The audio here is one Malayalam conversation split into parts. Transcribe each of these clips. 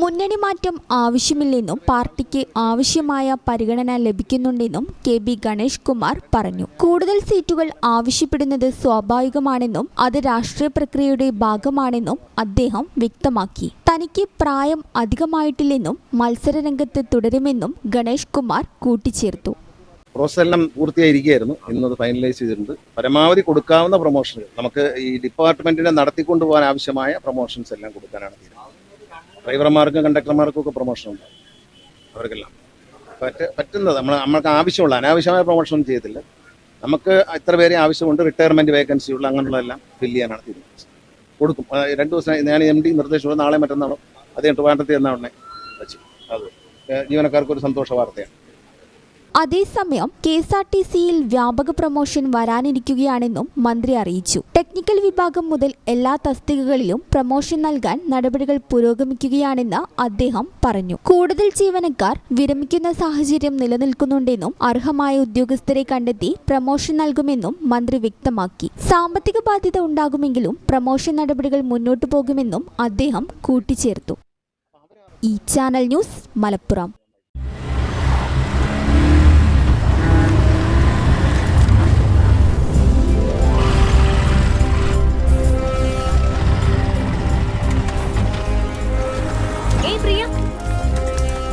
മുന്നണി മാറ്റം ആവശ്യമില്ലെന്നും പാർട്ടിക്ക് ആവശ്യമായ പരിഗണന ലഭിക്കുന്നുണ്ടെന്നും കെ ബി ഗണേഷ് കുമാർ പറഞ്ഞു. കൂടുതൽ സീറ്റുകൾ ആവശ്യപ്പെടുന്നത് സ്വാഭാവികമാണെന്നും അത് രാഷ്ട്രീയ പ്രക്രിയയുടെ ഭാഗമാണെന്നും അദ്ദേഹം വ്യക്തമാക്കി. തനിക്ക് പ്രായം അധികമായിട്ടില്ലെന്നും മത്സരരംഗത്ത് തുടരുമെന്നും ഗണേഷ് കുമാർ കൂട്ടിച്ചേർത്തു. പ്രോസസ് എല്ലാം പൂർത്തിയായിരിക്കുകയായിരുന്നു. ഇന്നത് ഫൈനലൈസ് ചെയ്തിട്ടുണ്ട്. പരമാവധി കൊടുക്കാവുന്ന പ്രൊമോഷനുകൾ നമുക്ക് ഈ ഡിപ്പാർട്ട്മെന്റിനെ നടത്തിക്കൊണ്ടുപോകാൻ ആവശ്യമായ പ്രൊമോഷൻസ് എല്ലാം കൊടുക്കാനാണ് തീരുമാനം. ഡ്രൈവർമാർക്കും കണ്ടക്ടർമാർക്കും ഒക്കെ പ്രൊമോഷൻ ഉണ്ട്. അവർക്കെല്ലാം. പറ്റ പറ്റുന്നത് നമ്മൾ നമ്മൾക്ക് ആവശ്യമുള്ള അനാവശ്യമായ പ്രൊമോഷൻ ഒന്നും ചെയ്യത്തില്ല. നമുക്ക് ഇത്ര പേരെ ആവശ്യമുണ്ട് റിട്ടയർമെന്റ് വേക്കൻസി ഉള്ള അങ്ങനെയുള്ളതെല്ലാം ഫില്ല് ചെയ്യാനാണ് തീരുമാനിച്ചത്. കൊടുക്കും. രണ്ട് ദിവസം ഞാൻ എം ഡി നിർദ്ദേശമുള്ള നാളെ മറ്റന്നാളോ അതേ ട്രിവാൻഡ്രത്തിൽ എന്നാണ് വെച്ച്. അത് ജീവനക്കാർക്ക് ഒരു സന്തോഷ വാർത്തയാണ്. അതേസമയം കെ എസ് ആർ ടി സിയിൽ വ്യാപക പ്രൊമോഷൻ വരാനിരിക്കുകയാണെന്നും മന്ത്രി അറിയിച്ചു. ടെക്നിക്കൽ വിഭാഗം മുതൽ എല്ലാ തസ്തികകളിലും പ്രൊമോഷൻ നൽകാൻ നടപടികൾ പുരോഗമിക്കുകയാണെന്ന് അദ്ദേഹം പറഞ്ഞു. കൂടുതൽ ജീവനക്കാർ വിരമിക്കുന്ന സാഹചര്യം നിലനിൽക്കുന്നുണ്ടെന്നും അർഹമായ ഉദ്യോഗസ്ഥരെ കണ്ടെത്തി പ്രൊമോഷൻ നൽകുമെന്നും മന്ത്രി വ്യക്തമാക്കി. സാമ്പത്തിക ബാധ്യത ഉണ്ടാകുമെങ്കിലും പ്രൊമോഷൻ നടപടികൾ മുന്നോട്ടു പോകുമെന്നും അദ്ദേഹം കൂട്ടിച്ചേർത്തു. ഈ ചാനൽ ന്യൂസ് മലപ്പുറം.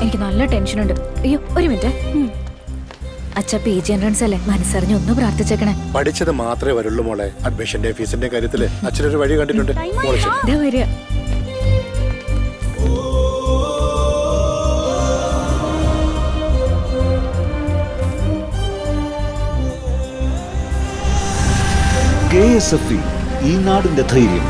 എനിക്ക് നല്ല ടെൻഷൻ ഉണ്ട് അയ്യോ ഒരു മിനിറ്റ്. അച്ഛ പി ജി എൻട്രൻസ് അല്ലേ? മനസ്സറിഞ്ഞ് ഒന്ന് പ്രാർത്ഥിച്ചേക്കണേ. പഠിച്ചത് മാത്രമേ വരുള്ളൂ മോളെ. അഡ്മിഷന്റെ ഫീസിന്റെ കാര്യത്തിൽ അച്ഛനൊരു വഴി കണ്ടിട്ടുണ്ട്. വരിക. കെ എസ് എഫ് ഈ നാടിന്റെ ധൈര്യം.